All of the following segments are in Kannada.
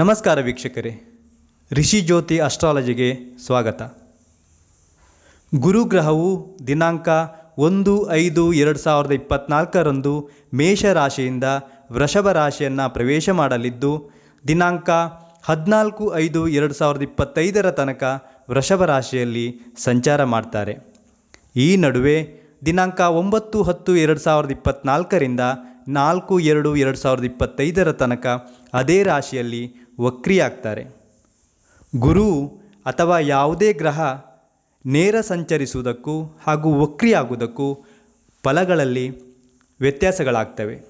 ನಮಸ್ಕಾರ ವೀಕ್ಷಕರೇ. ರಿಷಿ ಜ್ಯೋತಿ ಅಸ್ಟ್ರಾಲಜಿಗೆ ಸ್ವಾಗತ. ಗುರುಗ್ರಹವು ದಿನಾಂಕ ಒಂದು ಐದು ಎರಡು ಸಾವಿರದ ಇಪ್ಪತ್ತ್ನಾಲ್ಕರಂದು ಮೇಷರಾಶಿಯಿಂದ ವೃಷಭ ರಾಶಿಯನ್ನು ಪ್ರವೇಶ ಮಾಡಲಿದ್ದು, ದಿನಾಂಕ ಹದಿನಾಲ್ಕು ಐದು ಎರಡು ಸಾವಿರದ ಇಪ್ಪತ್ತೈದರ ತನಕ ವೃಷಭ ರಾಶಿಯಲ್ಲಿ ಸಂಚಾರ ಮಾಡ್ತಾರೆ. ಈ ನಡುವೆ ದಿನಾಂಕ ಒಂಬತ್ತು ಹತ್ತು ಎರಡು ಸಾವಿರದ ಇಪ್ಪತ್ತ್ನಾಲ್ಕರಿಂದ ನಾಲ್ಕು ಎರಡು ಎರಡು ಸಾವಿರದ ಇಪ್ಪತ್ತೈದರ ತನಕ ಅದೇ ರಾಶಿಯಲ್ಲಿ ವಕ್ರಿಯಾಗ್ತಾರೆ ಗುರು ಅಥವಾ ಯಾವುದೇ ಗ್ರಹ ನೇರ ಸಂಚರಿಸುವುದಕ್ಕೂ ಹಾಗೂ ವಕ್ರಿಯಾಗುವುದಕ್ಕೂ ಫಲಗಳಲ್ಲಿ ವ್ಯತ್ಯಾಸಗಳಾಗ್ತವೆ.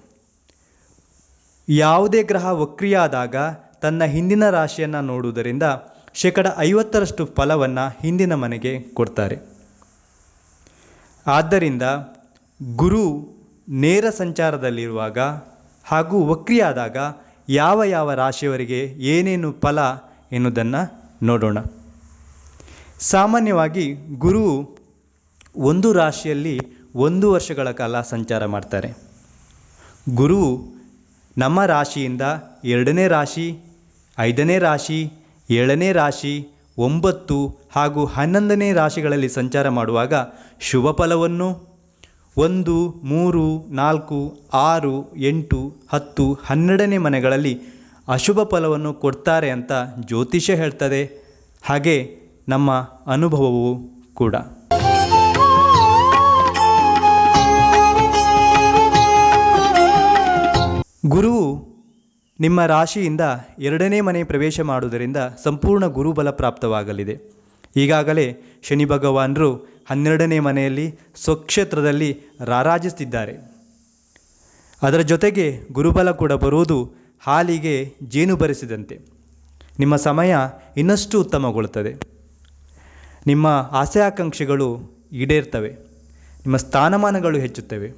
ಯಾವುದೇ ಗ್ರಹ ವಕ್ರಿಯಾದಾಗ ತನ್ನ ಹಿಂದಿನ ರಾಶಿಯನ್ನು ನೋಡುವುದರಿಂದ ಶೇಕಡ ಐವತ್ತರಷ್ಟು ಫಲವನ್ನು ಹಿಂದಿನ ಮನೆಗೆ ಕೊಡ್ತಾರೆ. ಆದ್ದರಿಂದ ಗುರು ನೇರ ಸಂಚಾರದಲ್ಲಿರುವಾಗ ಹಾಗೂ ವಕ್ರಿಯಾದಾಗ ಯಾವ ಯಾವ ರಾಶಿಯವರಿಗೆ ಏನೇನು ಫಲ ಎನ್ನುವುದನ್ನು ನೋಡೋಣ. ಸಾಮಾನ್ಯವಾಗಿ ಗುರು ಒಂದು ರಾಶಿಯಲ್ಲಿ ಒಂದು ವರ್ಷಗಳ ಕಾಲ ಸಂಚಾರ ಮಾಡ್ತಾರೆ. ಗುರು ನಮ್ಮ ರಾಶಿಯಿಂದ ಎರಡನೇ ರಾಶಿ, ಐದನೇ ರಾಶಿ, ಏಳನೇ ರಾಶಿ, ಒಂಬತ್ತು ಹಾಗೂ ಹನ್ನೊಂದನೇ ರಾಶಿಗಳಲ್ಲಿ ಸಂಚಾರ ಮಾಡುವಾಗ ಶುಭ ಫಲವನ್ನು ಒಂದು, ಮೂರು, ನಾಲ್ಕು, ಆರು, ಎಂಟು, ಹತ್ತು, ಹನ್ನೆರಡನೇ ಮನೆಗಳಲ್ಲಿ ಅಶುಭ ಫಲವನ್ನು ಕೊಡ್ತಾರೆ ಅಂತ ಜ್ಯೋತಿಷ್ಯ ಹೇಳ್ತದೆ. ಹಾಗೆ ನಮ್ಮ ಅನುಭವವೂ ಕೂಡ. ಗುರುವು ನಿಮ್ಮ ರಾಶಿಯಿಂದ ಎರಡನೇ ಮನೆ ಪ್ರವೇಶ ಮಾಡುವುದರಿಂದ ಸಂಪೂರ್ಣ ಗುರುಬಲ ಪ್ರಾಪ್ತವಾಗಲಿದೆ. ಈಗಾಗಲೇ ಶನಿ ಭಗವಾನರು ಹನ್ನೆರಡನೇ ಮನೆಯಲ್ಲಿ ಸ್ವಕ್ಷೇತ್ರದಲ್ಲಿ ರಾರಾಜಿಸ್ತಿದ್ದಾರೆ ಅದರ ಜೊತೆಗೆ ಗುರುಬಲ ಕೂಡ ಬರುವುದು ಹಾಲಿಗೆ ಜೇನು ಬರೆಸಿದಂತೆ. ನಿಮ್ಮ ಸಮಯ ಇನ್ನಷ್ಟು ಉತ್ತಮಗೊಳ್ಳುತ್ತದೆ. ನಿಮ್ಮ ಆಸೆ ಆಕಾಂಕ್ಷೆಗಳು ಈಡೇರ್ತವೆ. ನಿಮ್ಮ ಸ್ಥಾನಮಾನಗಳು ಹೆಚ್ಚುತ್ತವೆ.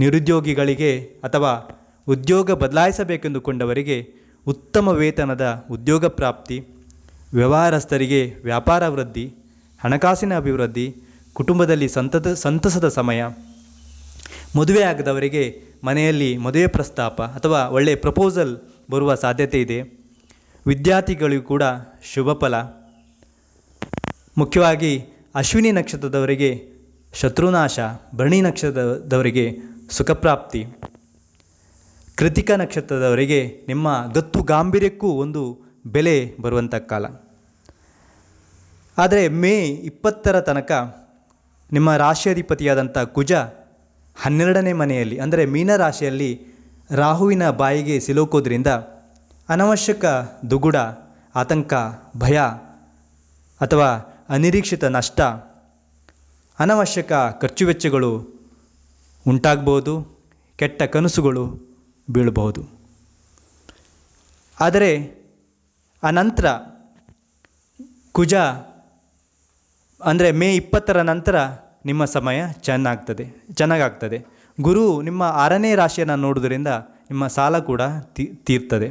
ನಿರುದ್ಯೋಗಿಗಳಿಗೆ ಅಥವಾ ಉದ್ಯೋಗ ಬದಲಾಯಿಸಬೇಕೆಂದುಕೊಂಡವರಿಗೆ ಉತ್ತಮ ವೇತನದ ಉದ್ಯೋಗ ಪ್ರಾಪ್ತಿ, ವ್ಯವಹಾರಸ್ಥರಿಗೆ ವ್ಯಾಪಾರ ವೃದ್ಧಿ ಹಣಕಾಸಿನ ಅಭಿವೃದ್ಧಿ, ಕುಟುಂಬದಲ್ಲಿ ಸಂತದ ಸಂತಸದ ಸಮಯ ಮದುವೆ ಆಗದವರಿಗೆ ಮನೆಯಲ್ಲಿ ಮದುವೆ ಪ್ರಸ್ತಾಪ ಅಥವಾ ಒಳ್ಳೆಯ ಪ್ರಪೋಸಲ್ ಬರುವ ಸಾಧ್ಯತೆ ಇದೆ. ವಿದ್ಯಾರ್ಥಿಗಳಿಗೂ ಕೂಡ ಶುಭ ಫಲ. ಮುಖ್ಯವಾಗಿ ಅಶ್ವಿನಿ ನಕ್ಷತ್ರದವರಿಗೆ ಶತ್ರುನಾಶ, ಭರಣಿ ನಕ್ಷತ್ರದವರಿಗೆ ಸುಖಪ್ರಾಪ್ತಿ. ಕೃತಿಕ ನಕ್ಷತ್ರದವರಿಗೆ ನಿಮ್ಮ ಗತ್ತು ಗಾಂಭೀರ್ಯಕ್ಕೂ ಒಂದು ಬೆಲೆ ಬರುವಂಥ ಕಾಲ. ಆದರೆ ಮೇ ಇಪ್ಪತ್ತರ ತನಕ ನಿಮ್ಮ ರಾಶಿಯಾಧಿಪತಿಯಾದಂಥ ಕುಜ ಹನ್ನೆರಡನೇ ಮನೆಯಲ್ಲಿ, ಅಂದರೆ ಮೀನರಾಶಿಯಲ್ಲಿ ರಾಹುವಿನ ಬಾಯಿಗೆ ಸಿಲುಕೋದ್ರಿಂದ ಅನವಶ್ಯಕ ದುಗುಡ, ಆತಂಕ, ಭಯ ಅಥವಾ ಅನಿರೀಕ್ಷಿತ ನಷ್ಟ, ಅನವಶ್ಯಕ ಖರ್ಚು ವೆಚ್ಚಗಳು ಉಂಟಾಗ್ಬೋದು, ಕೆಟ್ಟ ಕನಸುಗಳು ಬೀಳಬಹುದು. ಆದರೆ ಅನಂತರ ಕುಜ ಅಂದರೆ ಮೇ ಇಪ್ಪತ್ತರ ನಂತರ ನಿಮ್ಮ ಸಮಯ ಚೆನ್ನಾಗ್ತದೆ, ಚೆನ್ನಾಗಾಗ್ತದೆ. ಗುರು, ನಿಮ್ಮ ಆರನೇ ರಾಶಿಯನ್ನು ನೋಡುವುದರಿಂದ ನಿಮ್ಮ ಸಾಲ ಕೂಡ ತೀರ್ತದೆ.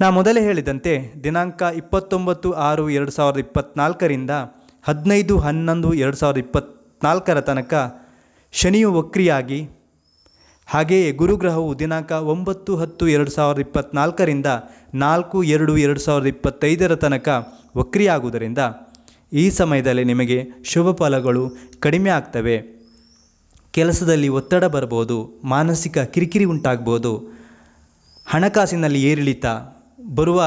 ನಾ ಮೊದಲೇ ಹೇಳಿದಂತೆ ದಿನಾಂಕ ಇಪ್ಪತ್ತೊಂಬತ್ತು ಆರು ಎರಡು ಸಾವಿರದ ಇಪ್ಪತ್ತ್ನಾಲ್ಕರಿಂದ ಹದಿನೈದು ಹನ್ನೊಂದು ಎರಡು ಸಾವಿರದ ಇಪ್ಪತ್ತ್ನಾಲ್ಕರ ತನಕ ಶನಿಯು ವಕ್ರಿಯಾಗಿ, ಹಾಗೆಯೇ ಗುರುಗ್ರಹವು ದಿನಾಂಕ ಒಂಬತ್ತು ಹತ್ತು ಎರಡು ಸಾವಿರದ ಇಪ್ಪತ್ತ್ನಾಲ್ಕರಿಂದ ನಾಲ್ಕು ಎರಡು ಎರಡು ಸಾವಿರದ ಇಪ್ಪತ್ತೈದರ ತನಕ ವಕ್ರಿಯಾಗುವುದರಿಂದ ಈ ಸಮಯದಲ್ಲಿ ನಿಮಗೆ ಶುಭ ಫಲಗಳು ಕಡಿಮೆ ಆಗ್ತವೆ. ಕೆಲಸದಲ್ಲಿ ಒತ್ತಡ ಬರ್ಬೋದು, ಮಾನಸಿಕ ಕಿರಿಕಿರಿ ಉಂಟಾಗ್ಬೋದು. ಹಣಕಾಸಿನಲ್ಲಿ ಏರಿಳಿತ, ಬರುವ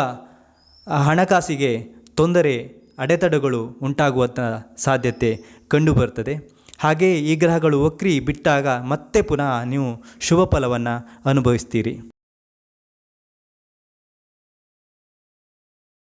ಹಣಕಾಸಿಗೆ ತೊಂದರೆ, ಅಡೆತಡೆಗಳು ಉಂಟಾಗುವಂಥ ಸಾಧ್ಯತೆ ಕಂಡುಬರ್ತದೆ. ಹಾಗೆಯೇ ಈ ಗ್ರಹಗಳು ವಕ್ರಿ ಬಿಟ್ಟಾಗ ಮತ್ತೆ ಪುನಃ ನೀವು ಶುಭ ಫಲವನ್ನು ಅನುಭವಿಸ್ತೀರಿ.